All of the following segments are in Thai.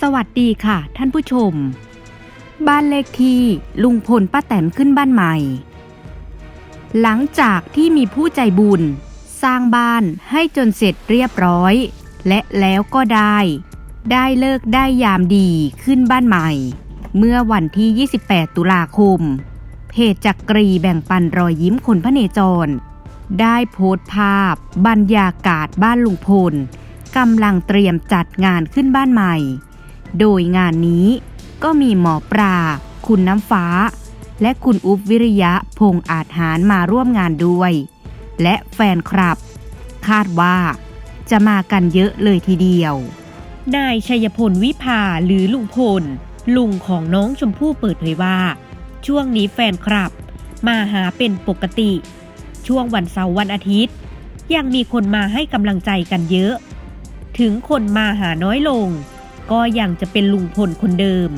สวัสดีค่ะ ท่านผู้ชม บ้านเลขที่ลุงพลป้าแตนขึ้นบ้านใหม่ หลังจากที่มีผู้ใจบุญ สร้างบ้านให้จนเสร็จเรียบร้อย และแล้วก็ได้ ได้เลิกได้ยามดีขึ้นบ้านใหม่ เมื่อวันที่ 28 ตุลาคม เพจจักกรีแบ่งปันรอยยิ้มคนพระเนจร ได้โพสต์ภาพ บรรยากาศบ้านลุงพลกำลังเตรียมจัดงานขึ้นบ้านใหม่ โดยงานนี้ก็มีหมอปลาคุณน้ำฟ้า และคุณอุ๊บวิริยะพงษ์อาจหารมาร่วมงานด้วย และแฟนคลับ คาดว่าจะมากันเยอะเลยทีเดียวนายชัยพลวิภาหรือลุงพล ลุงของน้องชมพู่เปิดเผยว่า ช่วงนี้แฟนคลับ มาหาเป็นปกติ ช่วงวันเสาร์วันอาทิตย์ ยังมีคนมาให้กำลังใจกันเยอะ ถึงคนมาหาน้อยลง ก็ยังจะเป็นลุงพลคนเดิม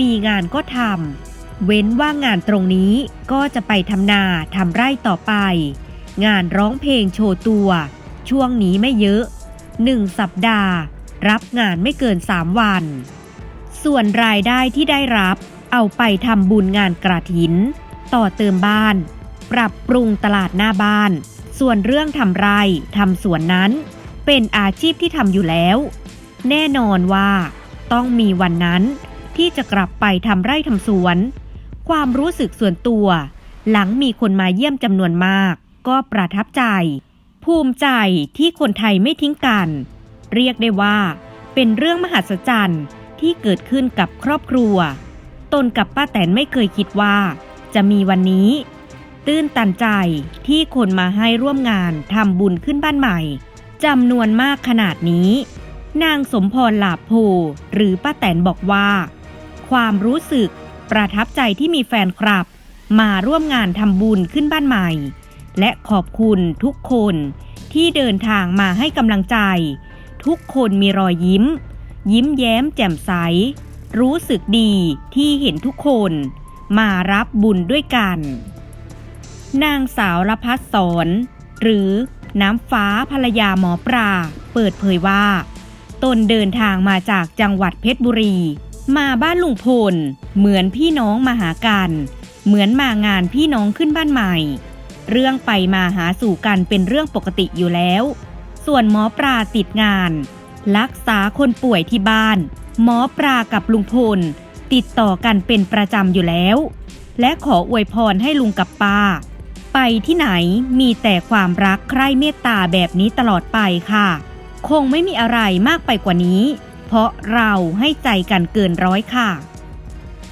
มีงานก็ทำเว้นว่างานตรงนี้ก็จะไปทำนาทำไร่ต่อไป งานร้องเพลงโชว์ตัว ช่วงนี้ไม่เยอะหนึ่งสัปดาห์ รับงานไม่เกิน3วัน ส่วนรายได้ที่ได้รับเอาไปทำบุญงานกระถิน ต่อเติมบ้าน ปรับปรุงตลาดหน้าบ้าน ส่วนเรื่องทำไร่ทำสวนนั้น เป็นอาชีพที่ทำอยู่แล้ว แน่นอนว่า ต้องมีวันนั้นที่จะกลับไปทำไร่ทำสวน ความรู้สึกส่วนตัว หลังมีคนมาเยี่ยมจำนวนมาก ก็ประทับใจ ภูมิใจที่คนไทยไม่ทิ้งกัน เรียกได้ว่า เป็นเรื่องมหัศจรรย์ที่เกิดขึ้นกับครอบครัว ตนกับป้าแตนไม่เคยคิดว่า จะมีวันนี้ ตื้นตันใจที่คนมาให้ร่วมงานทำบุญขึ้นบ้านใหม่จำนวนมากขนาดนี้ นางสมพรหลาโพหรือป้าแตนบอกว่า ความรู้สึกประทับใจที่มีแฟนคลับ มาร่วมงานทำบุญขึ้นบ้านใหม่ และขอบคุณทุกคนที่เดินทางมาให้กำลังใจ ทุกคนมีรอยยิ้ม ยิ้มแย้มแจ่มใส รู้สึกดีที่เห็นทุกคน มารับบุญด้วยกัน นางสาวรพัฒสอนหรือน้ำฟ้าภรรยาหมอปลาเปิดเผยว่า ตนเดินทางมาจากจังหวัดเพชรบุรี มาบ้านลุงพล เหมือนพี่น้องมาหากัน เหมือนมางานพี่น้องขึ้นบ้านใหม่ เรื่องไปมาหาสู่กันเป็นเรื่องปกติอยู่แล้ว ส่วนหมอปลาติดงาน รักษาคนป่วยที่บ้าน หมอปลากับลุงพล ติดต่อกันเป็นประจำอยู่แล้ว และขออวยพรให้ลุงกับป้า ไปที่ไหนมีแต่ความรักใคร่เมตตาแบบนี้ตลอดไปค่ะ คงไม่มีอะไรมากไปกว่านี้ เพราะเราให้ใจกันเกินร้อยค่ะ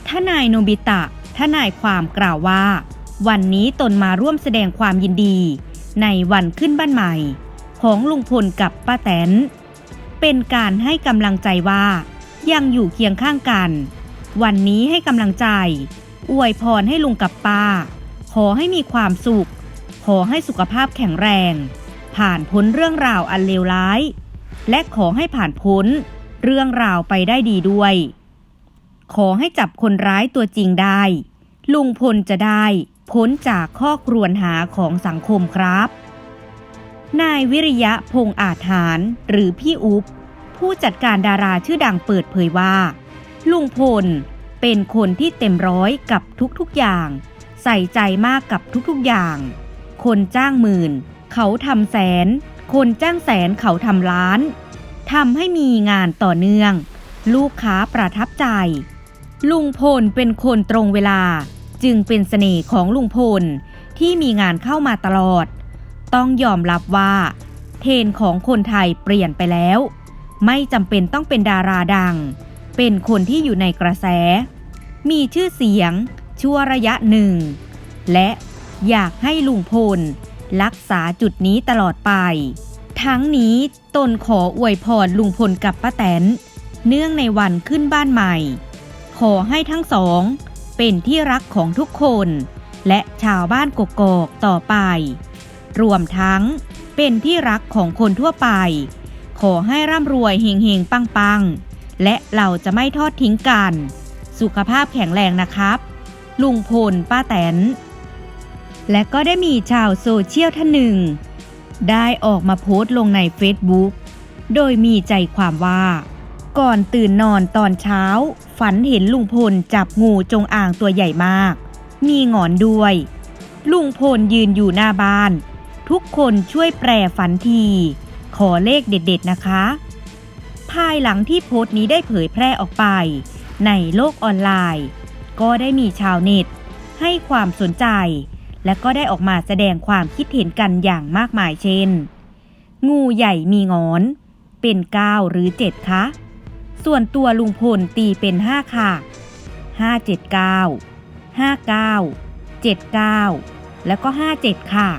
ทนายโนบิตะทนายความกล่าวว่า วันนี้ตนมาร่วมแสดงความยินดี ในวันขึ้นบ้านใหม่ ของลุงพลกับป้าแตน เป็นการให้กำลังใจว่า ยังอยู่เคียงข้างกัน วันนี้ให้กำลังใจ อวยพรให้ลุงกับป้า ขอให้มีความสุข ขอให้สุขภาพแข็งแรง ผ่านพ้นเรื่องราวอันเลวร้าย และขอให้ผ่านพ้น เรื่องราวไปได้ดีด้วย ขอให้จับคนร้ายตัวจริงได้ ลุงพลจะได้พ้นจากข้อครวญหาของสังคมครับ นายวิริยะพงษ์อาจหารหรือพี่อุ๊บผู้จัดการดาราชื่อดังเปิดเผยว่า ลุงพลเป็นคนที่เต็มร้อยกับทุกๆอย่าง ใส่ใจมากกับทุกๆอย่าง คนจ้างหมื่น เขาทำแสน คนจ้างแสนเขาทำล้านทำให้มีงานต่อเนื่อง ลูกค้าประทับใจ ลุงพลเป็นคนตรงเวลา จึงเป็นเสน่ห์ของลุงพลที่มีงานเข้ามาตลอด ต้องยอมรับว่า เทนของคนไทยเปลี่ยนไปแล้ว ไม่จำเป็นต้องเป็นดาราดัง เป็นคนที่อยู่ในกระแส มีชื่อเสียงชั่วระยะหนึ่ง และอยากให้ลุงพล รักษาจุดนี้ตลอดไป ทั้งนี้ตนขออวยพรลุงพลกับป้าแตน เนื่องในวันขึ้นบ้านใหม่ ขอให้ทั้งสอง เป็นที่รักของทุกคน และชาวบ้านกกอกต่อไป รวมทั้งเป็นที่รักของคนทั่วไป ขอให้ร่ำรวยเฮงๆปังๆ และเราจะไม่ทอดทิ้งกัน สุขภาพแข็งแรงนะครับ ลุงพลป้าแตน และก็ได้มีชาวโซเชียลท่านหนึ่ง ได้ออกมาโพสต์ลงใน Facebook โดยมีใจความว่า ก่อนตื่นนอนตอนเช้า ฝันเห็นลุงพลจับงูจงอางตัวใหญ่มาก มีหงอนด้วย ลุงพลยืนอยู่หน้าบ้าน ทุกคนช่วยแปรฝันที ขอเลขเด็ดๆนะคะ ภายหลังที่โพสต์นี้ได้เผยแพร่ออกไป ในโลกออนไลน์ ก็ได้มีชาวเน็ต ให้ความสนใจ และก็ได้ออกมาแสดงความคิดเห็นกันอย่างมากมายเช่น งูใหญ่มีงอน เป็น 9 หรือ 7 คะ ส่วนตัวลุงพลตีเป็น 5 ค่ะ 579 59 79 แล้วก็ 57 ค่ะ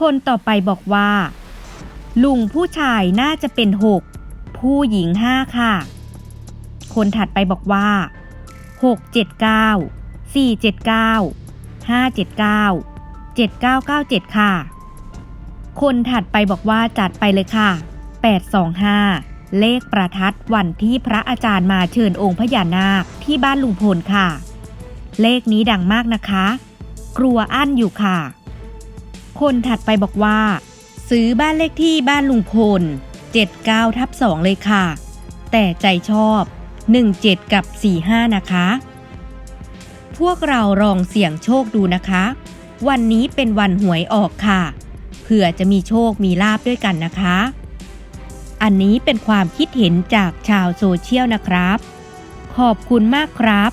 คนต่อไปบอกว่า ลุงผู้ชายน่าจะเป็น 6 ผู้หญิง 5 ค่ะ คนถัดไปบอกว่า 679 479 579 7997 ค่ะ คนถัดไปบอกว่าจัดไปเลยค่ะ 825 เลขประทัดวันที่พระอาจารย์มาเชิญองค์พญานาคที่บ้านลุงพลค่ะ เลขนี้ดังมากนะคะ กลัวอั้นอยู่ค่ะ คนถัดไปบอกว่า ซื้อบ้านเลขที่บ้านลุงพล 79ทับ2เลยค่ะ แต่ใจชอบ 17 กับ 45 นะคะ พวกเราลองเสี่ยงโชคดูนะคะ วันนี้เป็นวันหวยออกค่ะ เผื่อจะมีโชคมีลาบด้วยกันนะคะ อันนี้เป็นความคิดเห็นจากชาวโซเชียลนะครับ ขอบคุณมากครับ